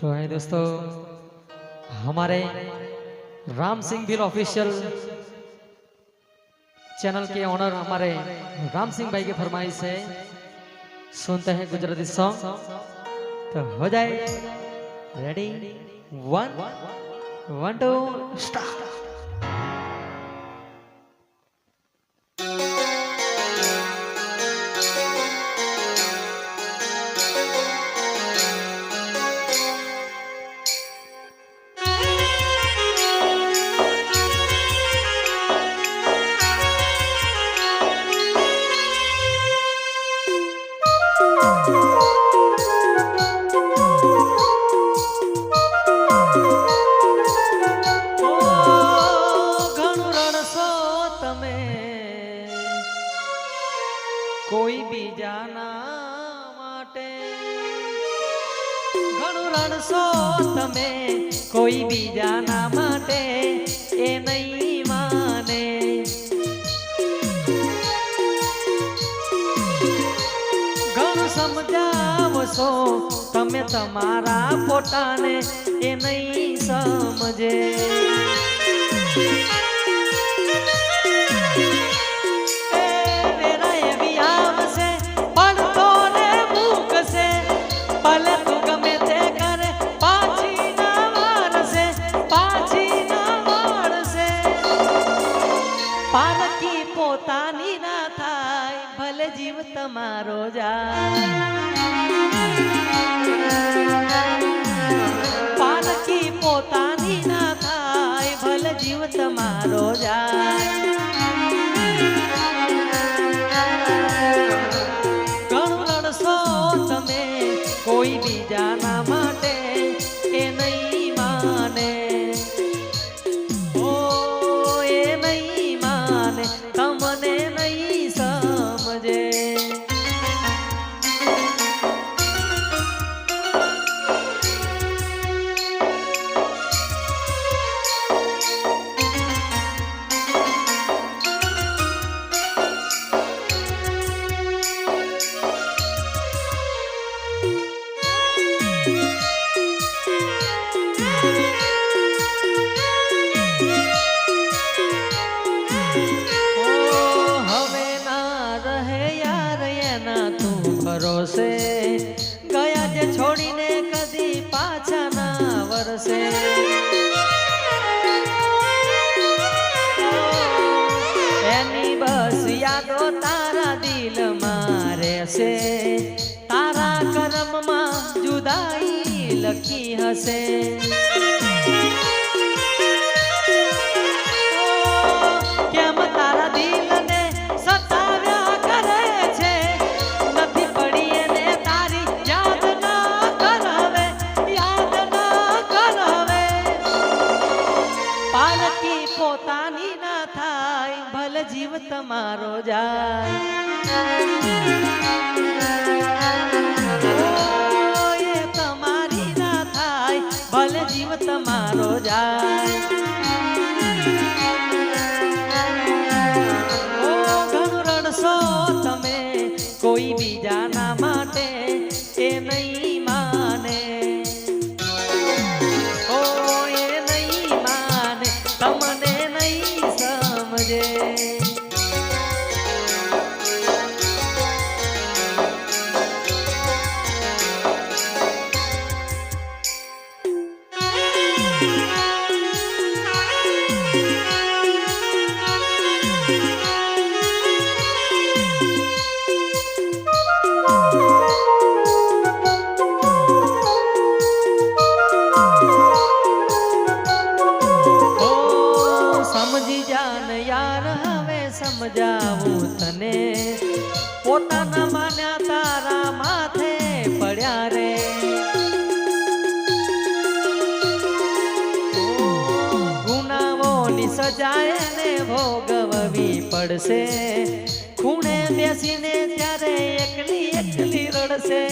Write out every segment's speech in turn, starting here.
तो है दोस्तों हमारे राम सिंह भील ऑफिशियल चैनल के ऑनर हमारे राम सिंह भाई की फरमाइश है सुनते हैं गुजराती सॉन्ग तो हो जाए ready one one two start કોઈ બીજાના માટે. ઘણું રણશો તમે કોઈ બીજાના માટે, એ નહીં માને. ઘણું સમજાવશો તમે તમારા પોતાને, એ નહીં સમજે. ભલે જીવ તમારો જાય પાછા ના એની બસ યાદો તારા દિલ મારે રહેશે. તારા કર્મમાં જુદાઈ લખી હશે. પાલકી પોતાની ના થાય, ભલ જીવ તમારો જાય. તમારી ના થાય, ભલે જીવ તમારો જાય. ઘણું રડશો તમે, કોઈ બીજાના Yeah. માન્યા તારા માથે પડ્યા રે. ગુનાઓની ભોગવવી પડશે. ખૂણે બેસીને ત્યારે એકલી એકલી રડશે.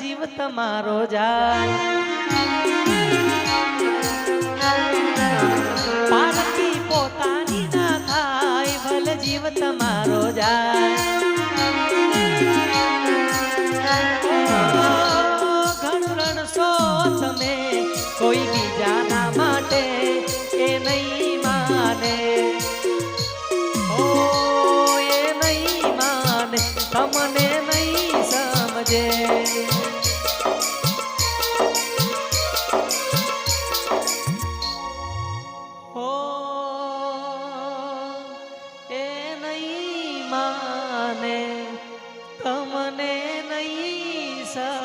જીવ તમારો જાય. પાલકી પોતાની ના થાય, ભલ જીવ તમારો જાય. રણશો તમે કોઈ બીજાના માટે એ નહીં માને. ઓ, એ નહીં માને, તમને નહીં સમજે. માને તમને નહીં સા